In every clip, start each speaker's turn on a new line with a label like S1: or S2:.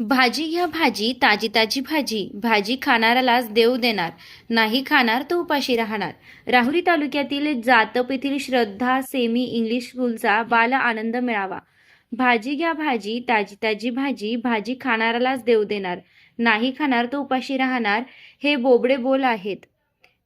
S1: भाजी घ्या भाजी ताजी ताजी भाजी. भाजी खाणाऱ्यालाच देव देणार. नाही खाणार तो उपाशी राहणार. राहुरी तालुक्यातील जातप येथील श्रद्धा सेमी इंग्लिश स्कूलचा बाल आनंद मिळावा. भाजी घ्या भाजी ताजी ताजी भाजी. भाजी खाणाऱ्यालाच देव देणार. नाही खाणार तो उपाशी राहणार. हे बोबडे बोल आहेत.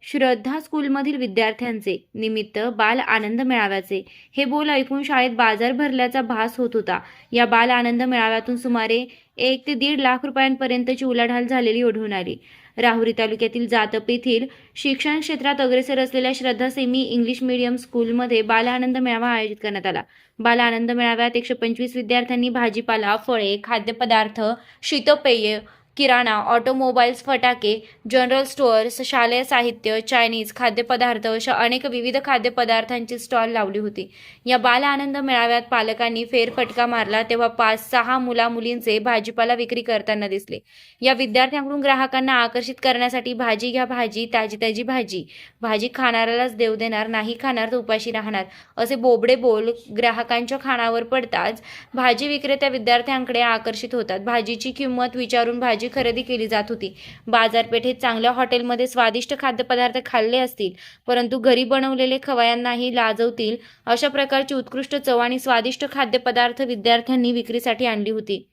S1: श्रद्धा स्कूलमधील विद्यार्थ्यांचे निमित्त बाल आनंद मेळाव्याचे. हे बोल ऐकून शाळेत बाजार भरल्याचा भास होत होता. या बाल आनंद मेळाव्यातून सुमारे एक ते दीड लाख रुपयांपर्यंतची उलाढाल झालेली ओढून आली. राहुरी तालुक्यातील जातप येथील शिक्षण क्षेत्रात अग्रेसर असलेल्या श्रद्धा सेमी इंग्लिश मीडियम स्कूलमध्ये बाल आनंद मेळावा आयोजित करण्यात आला. बाल आनंद मेळाव्यात एकशे पंचवीस विद्यार्थ्यांनी भाजीपाला फळे खाद्यपदार्थ शीतपेय किराणा ऑटोमोबाईल्स फटाके जनरल स्टोअर्स शालेय साहित्य चायनीज खाद्यपदार्थ अशा अनेक विविध खाद्यपदार्थांची स्टॉल लावली होती. या बाल आनंद मेळाव्यात पालकांनी फेरफटका मारला तेव्हा पाच सहा मुला मुलींचे भाजीपाला विक्री करताना दिसले. या विद्यार्थ्यांकडून ग्राहकांना आकर्षित करण्यासाठी भाजी घ्या भाजी ताजी ताजी भाजी. भाजी खाणाऱ्यालाच देव देणार नाही खाणार तर उपाशी राहणार. असे बोबडे बोल ग्राहकांच्या खाणावर पडताच भाजी विक्रेत्या विद्यार्थ्यांकडे आकर्षित होतात. भाजीची किंमत विचारून भाजी खरेदी केली जात होती. बाजारपेठेत चांगल्या हॉटेलमध्ये स्वादिष्ट खाद्यपदार्थ खाल्ले असतील परंतु घरी बनवलेले खवयांनाही लाजवतील अशा प्रकारची उत्कृष्ट चव आणि स्वादिष्ट खाद्यपदार्थ विद्यार्थ्यांनी विक्रीसाठी आणली होती.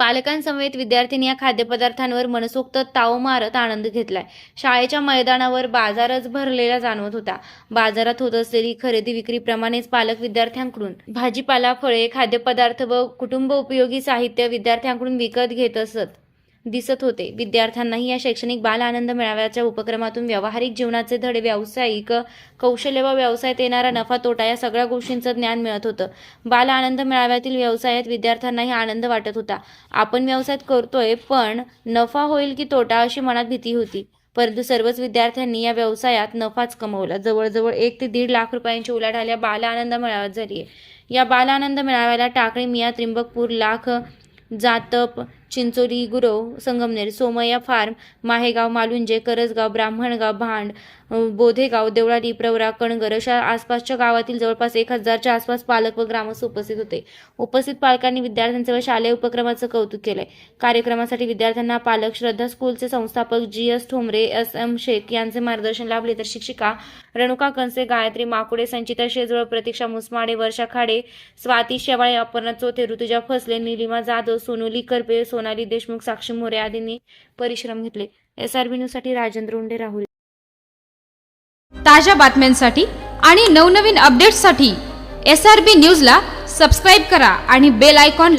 S1: पालकांसमवेत विद्यार्थ्यांनी या खाद्यपदार्थांवर मनसोक्त ताव मारत आनंद घेतलाय. शाळेच्या मैदानावर बाजारच भरलेला जाणवत होता. बाजारात होत असलेली खरेदी विक्रीप्रमाणेच पालक विद्यार्थ्यांकडून भाजीपाला फळे खाद्यपदार्थ व कुटुंब उपयोगी साहित्य विद्यार्थ्यांकडून विकत घेत असत. दिसत होते. विद्यार्थ्यांनाही या शैक्षणिक बाल आनंद मेळाव्याच्या उपक्रमातून व्यावहारिक जीवनाचे धडे व्यावसायिक कौशल्य व व्यवसायात येणारा नफा तोटा या सगळ्या गोष्टींचं ज्ञान मिळत होतं. बाल आनंद मेळाव्यातील व्यवसायात विद्यार्थ्यांनाही आनंद वाटत होता. आपण व्यवसायात करतोय पण नफा होईल की तोटा अशी मनात भीती होती. परंतु सर्वच विद्यार्थ्यांनी या व्यवसायात नफाच कमवला. जवळजवळ एक ते दीड लाख रुपयांची उलाढाल या बाल आनंद मेळाव्यात झाली आहे या बाल आनंद मेळाव्याला टाकळी मिया त्रिंबकपूर लाख जातप चिंचोली गुरव संगमनेर सोमय्या फार्म माहेगाव मालुंजे करसगाव ब्राह्मणगाव भांड बोधेगाव देवळाली प्रवरा कणगर अशा आसपासच्या गावातील जवळपास एक हजारच्या आसपास पालक व ग्रामस्थ उपस्थित होते. उपस्थित पालकांनी विद्यार्थ्यांचे व शालेय उपक्रमाचं कौतुक केलंय. कार्यक्रमासाठी विद्यार्थ्यांना पालक श्रद्धा स्कूलचे संस्थापक G. S. Thombare S. M. Shaikh यांचे मार्गदर्शन लाभले तर शिक्षिका रेणुका कंसे गायत्री माकुडे संचिता शेजवळ प्रतीक्षा मुसमाडे वर्षा खाडे स्वाती शेवाळे अपर्णा चोथे ऋतुजा फसले निलिमा जाधव सोनुली करपे सोनाली देशमुख साक्षी मोरे आदींनी परिश्रम घेतले. एस आर बी न्यूजसाठी राजेंद्र उंडे राहुल.
S2: ताज्या बातम्यांसाठी आणि नवनवीन अपडेट्ससाठी एस आर बी न्यूजला सबस्क्राईब करा आणि बेल आयकॉनला